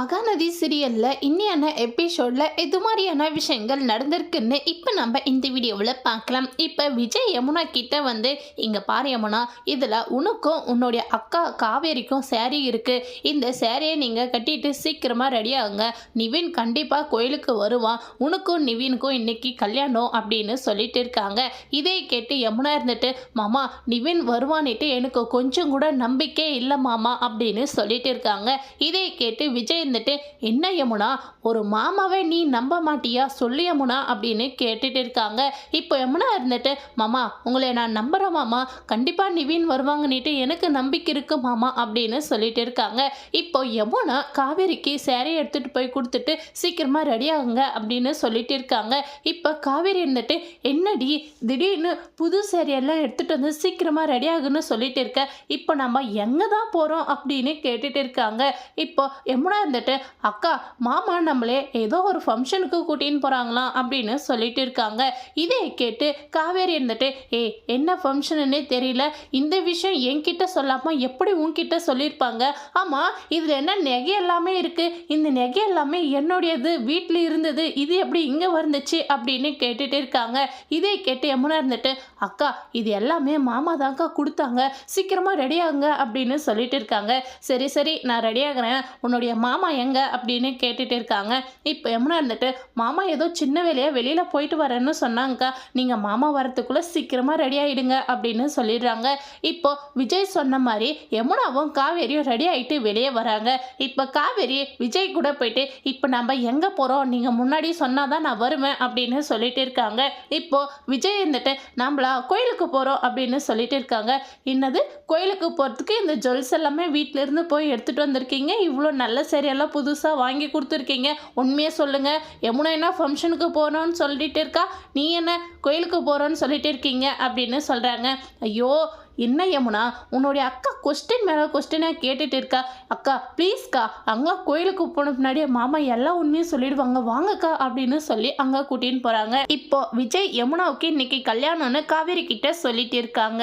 மகாநதி சீரியலில் இன்னியான எபிசோடில் எது மாதிரியான விஷயங்கள் நடந்திருக்குன்னு இப்போ நம்ம இந்த வீடியோவில் பார்க்கலாம். இப்போ விஜய் யமுனா கிட்ட வந்து இங்கே பாரு யமுனா இதில் உனக்கும் உன்னுடைய அக்கா காவேரிக்கும் சேரீ இருக்குது இந்த சேரீயை நீங்கள் கட்டிட்டு சீக்கிரமாக ரெடி ஆகுங்க. நிவின் கண்டிப்பாக கோயிலுக்கு வருவான். உனக்கும் நிவினுக்கும் இன்னைக்கு கல்யாணம் அப்படின்னு சொல்லிட்டு இருக்காங்க. இதை கேட்டு யமுனா இருந்துட்டு மாமா நிவின் வருவான்ட்டு எனக்கு கொஞ்சம் கூட நம்பிக்கை இல்லை மாமா அப்படின்னு சொல்லிட்டு இருக்காங்க. இதை கேட்டு விஜய் இருந்துட்டு என்ன யமுனா ஒரு மாமாவை நீ நம்ப மாட்டியா? சொல்லு யமுனா அப்படின்னு கேட்டுட்டு இருக்காங்க. இப்போ யமுனா இருந்துட்டு மாமா உங்களை நான் நம்புகிறேன் மாமா. கண்டிப்பாக நிவின் வருவாங்கன்னுட்டு எனக்கு நம்பிக்கை இருக்கு மாமா அப்படின்னு சொல்லிட்டு இருக்காங்க. இப்போ யமுனா காவேரிக்கு சேரீ எடுத்துகிட்டு போய் கொடுத்துட்டு சீக்கிரமாக ரெடி ஆகுங்க அப்படின்னு சொல்லிட்டு இருக்காங்க. இப்போ காவேரி இருந்துட்டு என்னடி திடீர்னு புது சேரியெல்லாம் எடுத்துகிட்டு வந்து சீக்கிரமாக ரெடி ஆகுன்னு சொல்லிட்டு இருக்க. இப்போ நம்ம எங்கே தான் போகிறோம் அப்படின்னு கேட்டுட்டு இருக்காங்க. இப்போ யமுனா இருந்துட்டு அக்கா மாமா நம்மளே ஏதோ ஒரு ஃபங்க்ஷனுக்கு கூட்டின்னு போகிறாங்களாம் அப்படின்னு சொல்லிட்டு இருக்காங்க. இதை கேட்டு காவேரி இருந்துட்டு ஏ என்ன ஃபங்க்ஷனுன்னே தெரியல. இந்த விஷயம் என்கிட்ட சொல்லாமல் எப்படி உன்கிட்ட சொல்லியிருப்பாங்க? ஆமாம் இதில் என்ன நெகை எல்லாமே இருக்குது இந்த நெகை எல்லாமே என்னுடையது வீட்டில் இருந்தது. இது எப்படி இங்கே வந்துச்சு? அப்படின்னு கேட்டுட்டு இருக்காங்க. இதை கேட்டு யமுனா இருந்துட்டு அக்கா இது எல்லாமே மாமா தான்க்கா கொடுத்தாங்க. சீக்கிரமாக ரெடி ஆகுங்க. அப்படின்னு சொல்லிட்டு இருக்காங்க. சரி சரி நான் ரெடி ஆகிறேன். உன்னுடைய மாமா எங்க அப்படின்னு கேட்டுட்டு இருக்காங்க. இப்போ யமுனா இருந்துட்டு மாமா ஏதோ சின்ன வேலையாக வெளியில் போயிட்டு வரேன்னு சொன்னாங்கக்கா. நீங்கள் மாமா வரத்துக்குள்ளே சீக்கிரமாக ரெடி ஆகிடுங்க அப்படின்னு சொல்லிடுறாங்க. இப்போ விஜய் சொன்ன மாதிரி யமுனாவும் காவேரியும் ரெடி ஆகிட்டு வெளியே வராங்க. இப்போ காவேரி விஜய் கூட போயிட்டு இப்போ நம்ம எங்கே போகிறோம் நீங்கள் முன்னாடி சொன்னால் தான் நான் வருவேன் அப்படின்னு சொல்லிட்டு இருக்காங்க. இப்போ விஜய் இருந்துட்டு நம்மளா கோயிலுக்கு போகிறோம் அப்படின்னு சொல்லிட்டு இருக்காங்க. என்னது? கோயிலுக்கு போகிறதுக்கு இந்த ஜுவல்ஸ் எல்லாமே வீட்டிலேருந்து போய் எடுத்துகிட்டு வந்திருக்கீங்க? இவ்வளோ நல்ல சரி எல்லாம் புதுசாக வாங்கி கொடுத்துருக்கீங்க. உண்மையை சொல்லுங்கள் யமுனா என்ன ஃபங்க்ஷனுக்கு போகிறோன்னு சொல்லிட்டு இருக்கா? நீ என்ன கோயிலுக்கு போகிறோன்னு சொல்லிட்டு இருக்கீங்க அப்படின்னு சொல்கிறாங்க ஐயோ என்ன யமுனா? உன்னுடைய அக்கா கொஸ்டின் மேலே கொஸ்டினாக கேட்டுட்டு இருக்கா. அக்கா ப்ளீஸ்க்கா அங்கே கோயிலுக்கு போன முன்னாடியே மாமா எல்லா உண்மையும் சொல்லிடுவாங்க. வாங்கக்கா அப்படின்னு சொல்லி அங்கே கூட்டின்னு போகிறாங்க இப்போ விஜய் யமுனாவுக்கு இன்னைக்கு கல்யாணம்னு காவேரி கிட்ட சொல்லிட்டு இருக்காங்க.